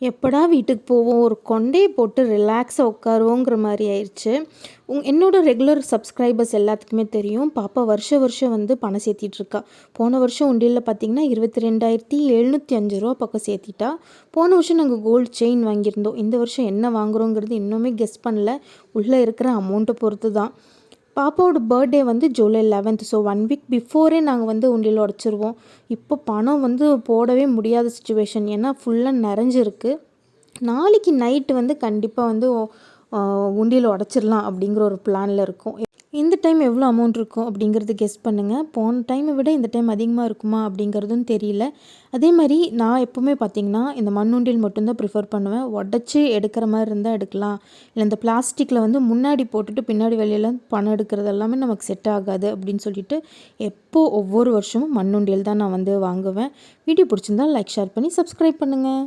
எப்படா வீட்டுக்கு போவோம்? ஒரு கொண்டையை போட்டு ரிலாக்ஸாக உட்காருவோங்கிற மாதிரி ஆயிடுச்சு உங் என்னோடய ரெகுலர் சப்ஸ்கிரைபர்ஸ் எல்லாத்துக்குமே தெரியும். பாப்பா வருஷ வருஷம் வந்து பணம் சேர்த்திட்ருக்கா போன வருஷம் உண்டியில் பார்த்தீங்கன்னா இருபத்தி ரெண்டாயிரத்தி எழுநூற்றி அஞ்சு ரூபா பக்கம் சேர்த்திட்டா. போன வருஷம் நாங்கள் கோல்டு செயின் வாங்கியிருந்தோம். இந்த வருஷம் என்ன வாங்குறோங்கிறது இன்னுமே கெஸ் பண்ணல. உள்ளே இருக்கிற அமௌண்ட்டை பொறுத்து தான் பாப்பாவோட பர்த்டே வந்து July eleventh so one week before நாங்கள் வந்து உண்டியில் உடச்சிருவோம். இப்போ பணம் வந்து போடவே முடியாத சுச்சுவேஷன் ஏன்னா ஃபுல்லாக நிறைஞ்சிருக்கு. நாளைக்கு நைட்டு வந்து கண்டிப்பாக வந்து உண்டியில் உடச்சிடலாம் அப்படிங்கிற ஒரு பிளானில் இருக்கும். இந்த டைம் எவ்வளோ அமௌண்ட் இருக்கும் அப்படிங்கிறது கெஸ் பண்ணுங்கள் போன டைமை விட இந்த டைம் அதிகமாக இருக்குமா அப்படிங்கிறதும் தெரியல. அதே மாதிரி நான் எப்போவுமே பார்த்திங்கன்னா இந்த மண்ணுண்டில் மட்டும்தான் ப்ரிஃபர் பண்ணுவேன். உடச்சி எடுக்கிற மாதிரி இருந்தால் எடுக்கலாம். இல்லை இந்த பிளாஸ்டிக்கில் வந்து முன்னாடி போட்டுட்டு பின்னாடி வெளியெல்லாம் பணம் எடுக்கிறது எல்லாமே நமக்கு செட் ஆகாது அப்படின்னு சொல்லிட்டு எப்போது ஒவ்வொரு வருஷமும் மண்ணுண்டியல் தான் நான் வந்து வாங்குவேன். வீடியோ பிடிச்சிருந்தால் லைக் ஷேர் பண்ணி சப்ஸ்கிரைப் பண்ணுங்கள்